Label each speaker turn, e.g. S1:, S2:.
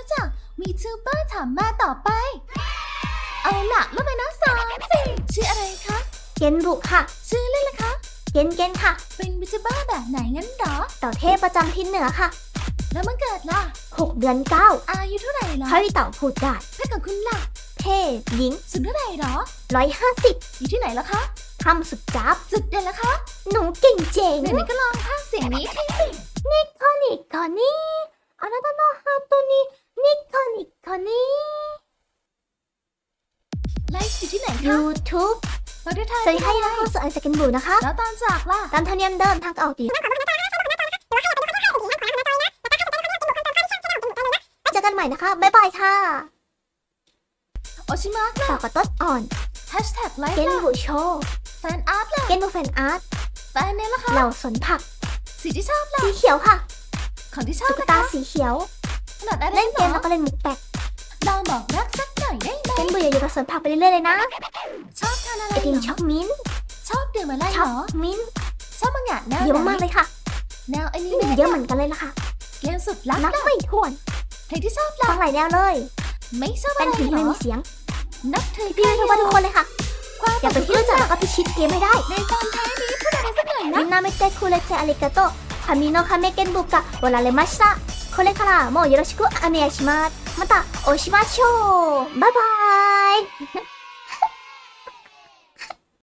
S1: รู้จักวีทูเบอร์ถามมาต่อไป เอาล่ะแล้วไปนะสามสี่ชื่ออะไรคะ
S2: เกนบุค่ะ
S1: ชื่อเล่นล่ะคะ
S2: เกนเกนค่ะ
S1: เป็นวีทูเบอร์แบบไหนงั้นเหรอ
S2: เต่าเทพประจำทิศเหนือค่ะ
S1: แล้วมันเกิดล่ะ
S2: 6 เดือน9
S1: อายุเท่าไหร่เหรอ
S2: พระวิเต่าพูดได้
S1: เพศของคุณล่ะ
S2: เพศหญิง
S1: สุดเท่าไหร่เหรอ
S2: 150
S1: อยู่ที่ไหนล่ะคะ
S2: ทำสุดจับ
S1: จุดเด่นล่ะคะ
S2: หนูเก่งเจ๋ง
S1: ไหนๆก็ลองพากย์เสียงนี้ทีสิ
S2: นิคอนิคอนี่
S1: ไลฟ์อยู่ที่ไหนคะ
S2: YouTube
S1: ประเทศไทย
S2: สวัสดีค่ะยินดีต้อนรับเข้าสู่อันสกินบูนะคะ
S1: แล้วตอนจากล่ะ
S2: ตามธรรมเนียมเดิมทางออกดีเจอกันใหม่นะคะ บ๊ายบายค่ะ
S1: โอชิมะล่ะ
S2: ต่อกับต้นอ่อน
S1: แฮชแท็กไล
S2: เก
S1: ฟ์
S2: น
S1: ล่ะ
S2: บุโชว์
S1: แฟนอาร์ตล่ะ
S2: เกนบุแฟนอาร์ต
S1: แฟนเนลล่ะคะ
S2: เหล่าสวนผัก
S1: สีที่ชอบล่ะ
S2: สีเขียวค่ะ
S1: ของที่ชอบ
S2: ตุ๊ก
S1: ล่ะ
S2: ตา
S1: คะ
S2: สีเขียว
S1: ขนาดอะไร
S2: เล่นเกม
S1: หร
S2: แล้
S1: อ
S2: วก็เล่นมุกแปลก
S1: ลองบอกรักสักหน่ อยได้ไหม
S2: เกนบุอย่าอยู่กับสวนผักไปเรื่อยๆเลยนะ
S1: ชอบทานอะไร
S2: ไอติม
S1: เหร
S2: ช็
S1: อ
S2: อกมิ้นท์
S1: ชอบดื่มอะไร
S2: ช็
S1: เห
S2: อ
S1: ร
S2: ก
S1: อ
S2: มิ้นท์
S1: ชอบมังงะแนว
S2: เยอะ
S1: ไหน
S2: มากเลยค่ะ
S1: แนวอนิ
S2: นี่
S1: เมะ
S2: เยอะเหมือนกันเลยล่ะค่ะ
S1: เกมสุดลับ
S2: นับ
S1: ล่ะ
S2: ไม่ถ้วน
S1: เพลงที่ชอบล่ะ
S2: ฟังหลายแนวเลย
S1: ไม่ชอบ
S2: เป็
S1: อะ
S2: น
S1: ไร
S2: ถึง
S1: เหร
S2: ไม่
S1: อ
S2: มีเสียง
S1: นับถือ
S2: พี่ทุกคนทุกคนเลยค่ะ
S1: ความ
S2: อย่าเป็นที่รู้จักแล้วก็พิชิตเกมให้ได้
S1: ในตอนท้ายนี้พูดอะไรสักหน่อย
S2: み
S1: นะ
S2: んなめてくれてありがとう。髪の髪剣部がおられました。これからもよろしくお願いします。またお会いしましょう。バイバイ。 は。